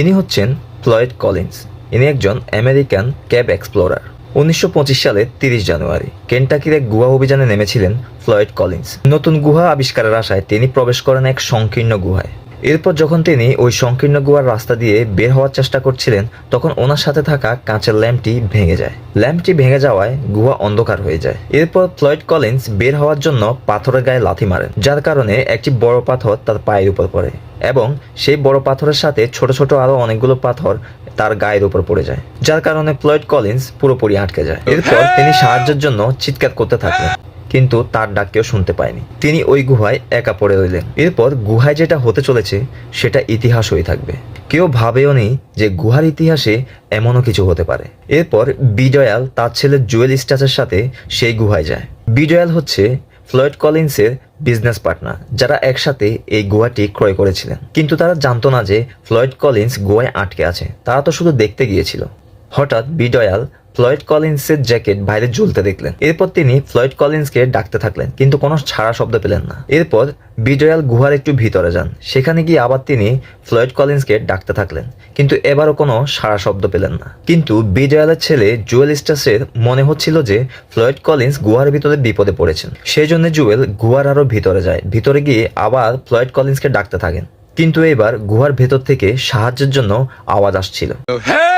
ইনি হচ্ছেন Floyd Collins. ইনি একজন আমেরিকান ক্যাব এক্সপ্লোরার। উনিশশো সালে তিরিশ জানুয়ারি কেন্টাকির এক গুহা অভিযানে নেমেছিলেন ফ্লয়েড কলিন্স। নতুন গুহা আবিষ্কারের আশায় তিনি প্রবেশ করেন এক সংকীর্ণ গুহায়। এরপর যখন তিনি ওই সংকীর্ণ গুহার রাস্তা দিয়ে বের হওয়ার চেষ্টা করছিলেন, তখন ওনার সাথে থাকা কাঁচের ল্যাম্পটি ভেঙে যায়। ল্যাম্পটি ভেঙে যাওয়ায় গুহা অন্ধকার হয়ে যায়। এরপর ফ্লয়েড কলিন্স বের হওয়ার জন্য পাথরের গায়ে লাথি মারেন, যার কারণে একটি বড় পাথর তার পায়ের উপর পড়ে এবং সেই বড় পাথরের সাথে ছোট ছোট আরও অনেকগুলো পাথর তার গায়ের উপর পড়ে যায়, যার কারণে ফ্লয়েড কলিন্স পুরোপুরি আটকে যায়। এরপর তিনি সাহায্যের জন্য চিৎকার করতে থাকলেন। কিন্তু তার ডাক কেউ শুনতে পায়নি। তিনি ওই গুহায় একা পড়ে রইলেন। এরপর গুহায় যেটা হতে চলেছে, সেটা ইতিহাস হয়ে থাকবে। কেউ ভাবেও নেই যে গুহার ইতিহাসে এমনও কিছু হতে পারে। এরপর বিজয়াল তার ছেলে জুয়েল স্টাচের সাথে সেই গুহায় যায়। বিজয়াল হচ্ছে ফ্লয়েড কলিন্সের বিজনেস পার্টনার, যারা একসাথে এই গুহাটি ক্রয় করেছিলেন। কিন্তু তারা জানতো না যে ফ্লয়েড কলিন্স গুহায় আটকে আছে। তারা তো শুধু দেখতে গিয়েছিল। হঠাৎ বিডয়াল ফ্লয়েড কলিন্সের জ্যাকেট বাইরে ঝুলতে দেখলেন। এরপর তিনি ফ্লয়েড কলিন্সকে ডাকতে থাকলেন, কিন্তু কোনো ছাড়া শব্দ পেলেন না। এরপর বিজয়াল গুহার একটু ভিতরে যান। সেখানে গিয়ে আবার তিনি ফ্লয়েড কলিন্সকে ডাকতে থাকলেন, কিন্তু এবারও কোনো সাড়া শব্দ পেলেন না। কিন্তু বিজয়ালের ছেলে জুয়েল স্টাসের মনে হচ্ছিল যে ফ্লয়েড কলিন্স গুহার ভিতরে বিপদে পড়েছেন। সেই জন্য জুয়েল গুহার আরও ভিতরে যায়। ভিতরে গিয়ে আবার ফ্লয়েড কলিন্সকে ডাকতে থাকেন। কিন্তু এবার গুহার ভেতর থেকে সাহায্যের জন্য আওয়াজ আসছিল। Help!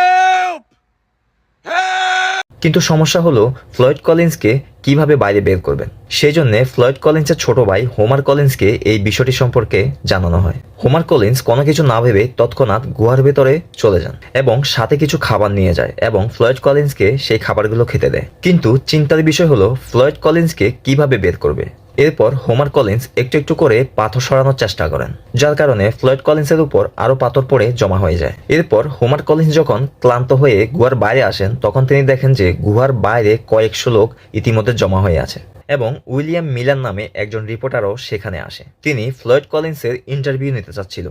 কিন্তু সমস্যা হলো ফ্লয়েড কলিন্সকে কীভাবে বাইরে বের করবেন? সেই জন্য ফ্লয়েড কলিন্সের ছোট ভাই হোমার কলিন্সকে এই বিষয়টি সম্পর্কে জানানো হয়। হোমার কলিন্স কোনো কিছু না ভেবে তৎক্ষণাৎ গুহার ভেতরে চলে যান এবং সাথে কিছু খাবার নিয়ে যায় এবং ফ্লয়েড কলিন্সকে সেই খাবারগুলো খেতে দেয়। কিন্তু চিন্তার বিষয় হলো ফ্লয়েড কলিন্সকে কীভাবে বের করবে? এরপর হোমার কলিন্স একটু একটু করে পাথর সরানোর চেষ্টা করেন, যার কারণে ফ্লয়েড কলিন্সের উপর আরও পাথর পড়ে জমা হয়ে যায়। এরপর হোমার কলিন্স যখন ক্লান্ত হয়ে গুহার বাইরে আসেন, তখন তিনি দেখেন যে গুহার বাইরে কয়েকশো লোক ইতিমধ্যে জমা হয়ে আছে এবং উইলিয়াম মিলান নামে একজন রিপোর্টারও সেখানে আসে। তিনি ফ্লয়েড কলিন্সের ইন্টারভিউ নিতে চাচ্ছিল।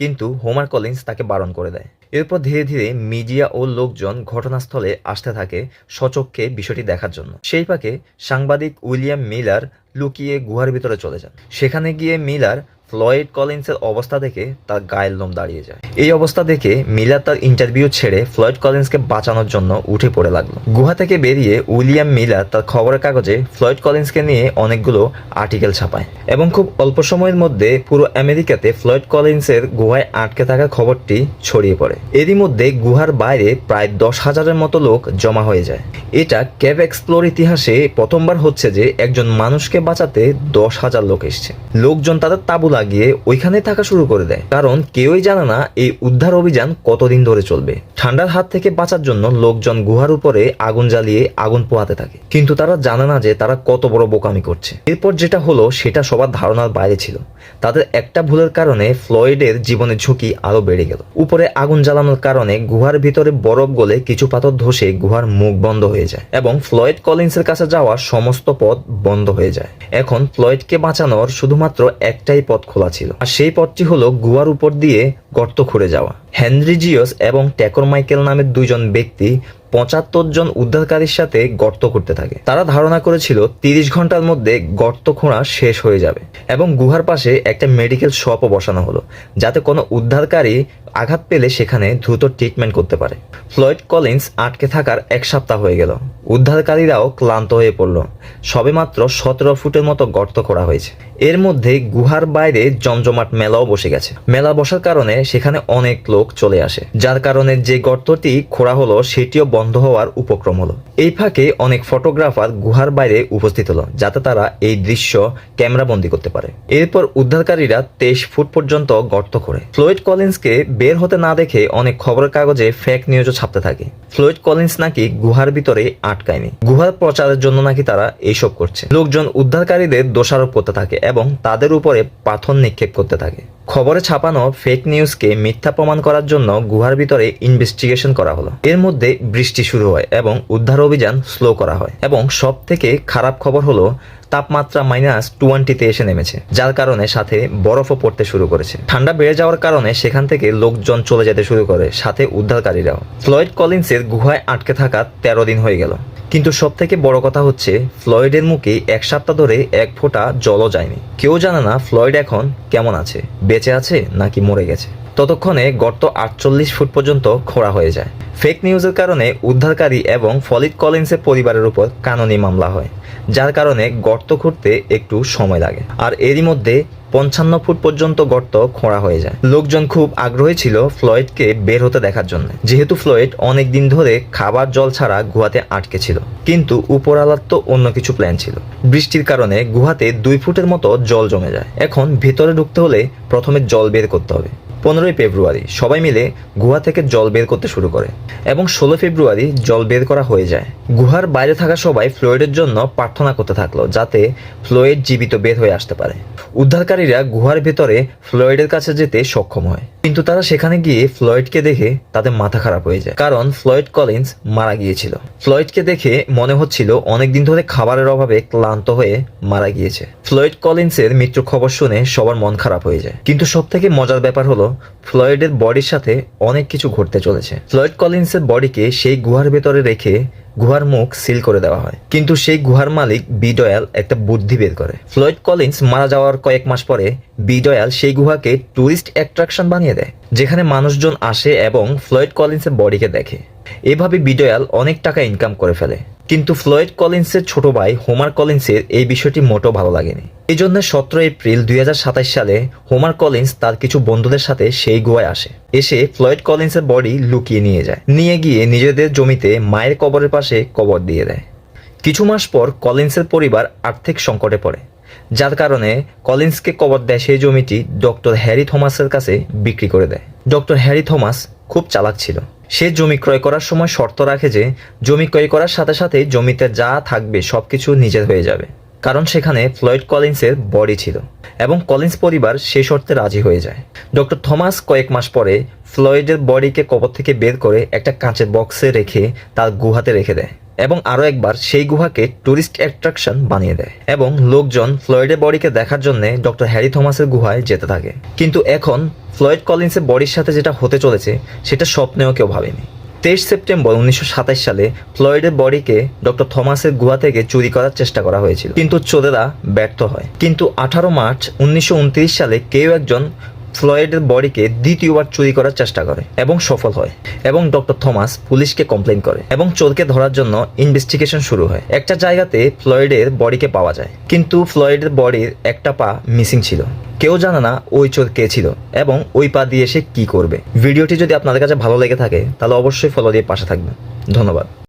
কিন্তু হোমার কলিন্স তাকে বারণ করে দেয়। এরপর ধীরে ধীরে মিডিয়া ও লোকজন ঘটনাস্থলে আসতে থাকে সচক্ষে বিষয়টি দেখার জন্য। সেই পাকে সাংবাদিক উইলিয়াম মিলার লুকিয়ে গুহার ভিতরে চলে যান। সেখানে গিয়ে মিলার ফ্লয়েড কলিন্সের অবস্থা দেখে তার গায়ের লোম দাঁড়িয়ে যায়। এই অবস্থা দেখে মিলার তার ইন্টারভিউ ছেড়ে ফ্লয়েড কলিন্সকে বাঁচানোর জন্য উঠে পড়ে লাগল। গুহা থেকে বেরিয়ে উইলিয়াম মিলার তার খবরের কাগজে ফ্লয়েড কলিন্সকে নিয়ে অনেকগুলো আর্টিকেল ছাপায় এবং খুব অল্প সময়ের মধ্যে পুরো আমেরিকাতে ফ্লয়েড কলিন্সের গুহায় আটকে থাকা খবরটি ছড়িয়ে পড়ে। এরই মধ্যে গুহার বাইরে প্রায় দশ হাজারের মতো লোক জমা হয়ে যায়। এটা ক্যাব এক্সপ্লোর ইতিহাসে প্রথমবার হচ্ছে যে একজন মানুষকে বাঁচাতে দশ হাজার লোক এসছে। লোকজন তাদের তাবু লাগিয়ে ওইখানে থাকা শুরু করে দেয়। কারণ কেউই জানে না এই উদ্ধার অভিযান কতদিন ধরে চলবে। ঠান্ডার হাত থেকে বাঁচার জন্য লোকজন গুহার উপরে আগুন জ্বালিয়ে আগুন পোহাতে থাকে। কিন্তু তারা জানে না যে তারা কত বড় বোকামি করছে। এরপর যেটা হলো, সেটা সবার ধারণার বাইরে ছিল। তাদের একটা ভুলের কারণে ফ্লয়েডের জীবনের ঝুঁকি আরও বেড়ে গেল। উপরে আগুন জ্বালানোর কারণে গুহার ভিতরে বরফ গলে কিছু পাথর ধসে গুহার মুখ বন্ধ হয়ে যায় এবং ফ্লয়েড কলিন্সের কাছে যাওয়ার সমস্ত পথ বন্ধ হয়ে যায়। এখন ফ্লয়েডকে বাঁচানোর শুধুমাত্র একটাই পথ খোলা ছিল। আর সেই পথটি হলো গুহার উপর দিয়ে গর্ত খুঁড়ে যাওয়া। হেনরি জিওস এবং ট্যাকর মাইকেল নামের দুইজন ব্যক্তি পঁচাত্তর জন উদ্ধারকারীর সাথে গর্ত করতে থাকে। তারা ধারণা করেছিল তিরিশ ঘণ্টার মধ্যে গর্ত খোঁড়া শেষ হয়ে যাবে এবং গুহার পাশে একটা মেডিকেল শপও বসানো হলো, যাতে কোনো উদ্ধারকারী আঘাত পেলে সেখানে দ্রুত ট্রিটমেন্ট করতে পারে। ফ্লয়েড কলিন্স আটকে থাকার এক সপ্তাহ হয়ে গেল। উদ্ধারকারীরাও ক্লান্ত হয়ে পড়ল। সবেমাত্র সতেরো ফুটের মতো গর্ত করা হয়েছে। এর মধ্যে গুহার বাইরে জমজমাট মেলাও বসে গেছে। মেলা বসার কারণে সেখানে অনেক লোক চলে আসে। যার কারণে যে গর্তটি খোঁড়া হলো, সেটিও বন্ধ হওয়ার উপক্রম হলো। এই ফাঁকে অনেক ফটোগ্রাফার গুহার বাইরে উপস্থিত হলো, যাতে তারা এই দৃশ্য ক্যামেরা বন্দি করতে পারে। এরপর উদ্ধারকারীরা তেইশ ফুট পর্যন্ত গর্ত করে ফ্লোয়েড কলিন্সকে বের হতে না দেখে অনেক খবরের কাগজে ফেক নিউজও ছাপতে থাকে। ফ্লোয়েড কলিন্স নাকি গুহার ভিতরে আটকায়নি। গুহার প্রচারের জন্য নাকি তারা এইসব করছে। লোকজন উদ্ধারকারীদের দোষারোপ করতে থাকে এবং তাদের উপরে পাথর নিক্ষেপ করতে থাকে। খবরে ছাপানো ফেক নিউজকে মিথ্যা প্রমাণ করার জন্য গুহার ভিতরে ইনভেস্টিগেশন করা হলো। এর মধ্যে বৃষ্টি শুরু হয় এবং উদ্ধার অভিযান স্লো করা হয় এবং সব থেকে খারাপ খবর হলো তাপমাত্রা মাইনাস টোয়েন্টিতে এসে নেমেছে, যার কারণে সাথে বরফও পড়তে শুরু করেছে। ঠান্ডা বেড়ে যাওয়ার কারণে সেখান থেকে লোকজন চলে যেতে শুরু করে, সাথে উদ্ধারকারীরাও। ফ্লয়েড কলিন্সের গুহায় আটকে থাকা তেরো দিন হয়ে গেল। কিন্তু সব থেকে বড় কথা হচ্ছে, ফ্লয়েডের মুখে এক সপ্তাহ ধরে এক ফোঁটা জলও যায়নি। কেউ জানে না ফ্লয়েড এখন কেমন আছে, বেঁচে আছে নাকি মরে গেছে। ততক্ষণে গর্ত আটচল্লিশ ফুট পর্যন্ত খোঁড়া হয়ে যায়। ফেক নিউজের কারণে উদ্ধারকারী এবং ফলিট কলিন্সের পরিবারের উপর কাননি মামলা হয়, যার কারণে গর্ত খুঁড়তে একটু সময় লাগে। আর এরই মধ্যে পঞ্চান্ন ফুট পর্যন্ত গর্ত খোঁড়া হয়ে যায়। লোকজন খুব আগ্রহী ছিল ফ্লয়েডকে বের হতে দেখার জন্য, যেহেতু ফ্লয়েড অনেক দিন ধরে খাবার জল ছাড়া গুহাতে আটকে ছিল। কিন্তু উপরালার তো অন্য কিছু প্ল্যান ছিল। বৃষ্টির কারণে গুহাতে দুই ফুটের মতো জল জমে যায়। এখন ভেতরে ঢুকতে হলে প্রথমে জল বের করতে হবে। পনেরোই ফেব্রুয়ারি সবাই মিলে গুহা থেকে জল বের করতে শুরু করে এবং ষোলো ফেব্রুয়ারি জল বের করা হয়ে যায়। গুহার বাইরে থাকা সবাই ফ্লোয়েডের জন্য প্রার্থনা করতে থাকল যাতে ফ্লোয়েড জীবিত বের হয়ে আসতে পারে। উদ্ধারকারীরা গুহার ভেতরে ফ্লোয়েডের কাছে যেতে সক্ষম হয়। কিন্তু তারা সেখানে গিয়ে ফ্লয়েডকে দেখে তাদের মাথা খারাপ হয়ে যায়। কারণ ফ্লয়েড কলিন্স মারা গিয়েছিল। ফ্লয়েডকে দেখে মনে হচ্ছিল অনেকদিন ধরে খাবারের অভাবে ক্লান্ত হয়ে মারা গিয়েছে। ফ্লয়েড কলিন্সের মৃত্যুর খবর শুনে সবার মন খারাপ হয়ে যায়। কিন্তু সব থেকে মজার ব্যাপার হলো, ফ্লয়েডের বডির সাথে অনেক কিছু ঘটতে চলেছে। ফ্লয়েড কলিন্সের বডিকে সেই গুহার ভেতরে রেখে গুহার মুখ সিল করে দেওয়া হয়। কিন্তু সেই গুহার মালিক বিডয়াল একটা বুদ্ধি বের করে। ফ্লয়েড কলিন্স মারা যাওয়ার কয়েক মাস পরে বিডয়াল সেই গুহাকে ট্যুরিস্ট অ্যাট্রাকশন বানিয়ে দেয়, যেখানে মানুষজন আসে এবং ফ্লয়েড কলিন্সের বডিকে দেখে। এভাবে বিডয়াল অনেক টাকা ইনকাম করে ফেলে। কিন্তু ফ্লয়েড কলিন্সের ছোট ভাই হোমার কলিন্সের এই বিষয়টি মোটেও ভালো লাগেনি। এই জন্য সতেরো এপ্রিল দুই সালে হোমার কলিন্স তার কিছু বন্ধুদের সাথে সেই গুহায় আসে। এসে ফ্লয়েড কলিন্সের বডি লুকিয়ে নিয়ে যায়। নিয়ে গিয়ে নিজেদের জমিতে মায়ের কবরের পাশে কবর দিয়ে দেয়। কিছু মাস পর কলিন্সের পরিবার আর্থিক সংকটে পড়ে। যার কারণে কলিন্সকে কবর দেয় সেই জমিটি ডক্টর হ্যারি থমাসের কাছে বিক্রি করে দেয়। ডক্টর হ্যারি থমাস খুব চালাক ছিল। সে জমি ক্রয় করার সময় শর্ত রাখে যে, জমি ক্রয় করার সাথে সাথে জমিতে যা থাকবে সব কিছু নিজের হয়ে যাবে। কারণ সেখানে ফ্লয়েড কলিন্সের বডি ছিল এবং কলিন্স পরিবার সে শর্তে রাজি হয়ে যায়। ডক্টর থমাস কয়েক মাস পরে ফ্লয়েডের বডিকে কবর থেকে বের করে একটা কাঁচের বক্সে রেখে তার গুহাতে রেখে দেয়। এবং আরও একবার সেই গুহাকে টুরিস্ট অ্যাট্রাকশন বানিয়ে দেয় এবং লোকজন ফ্লয়েডের বডিকে দেখার জন্য ডক্টর হ্যারি থমাসের গুহায় যেতে থাকে। কিন্তু এখন ফ্লয়েড কলিন্সের বডির সাথে যেটা হতে চলেছে, সেটা স্বপ্নেও কেউ ভাবেনি। তেইশ সেপ্টেম্বর উনিশশো সাতাশ সালে ফ্লয়েডের বডিকে ডক্টর থমাসের গুহা থেকে চুরি করার চেষ্টা করা হয়েছিল। কিন্তু চোরেরা ব্যর্থ হয়। কিন্তু আঠারো মার্চ উনিশশো উনত্রিশ সালে কেউ একজন ফ্লয়েডের বডিকে দ্বিতীয়বার চুরি করার চেষ্টা করে এবং সফল হয় এবং ডক্টর থমাস পুলিশকে কমপ্লেন করে এবং চোরকে ধরার জন্য ইনভেস্টিগেশন শুরু হয়। একটা জায়গাতে ফ্লয়েডের বডিকে পাওয়া যায়, কিন্তু ফ্লয়েডের বডির একটা পা মিসিং ছিল। কেউ জানে না ওই চোর কে ছিল এবং ওই পা দিয়ে সে কি করবে। ভিডিওটি যদি আপনাদের কাছে ভালো লেগে থাকে, তাহলে অবশ্যই ফলো দিয়ে পাশে থাকবেন। ধন্যবাদ।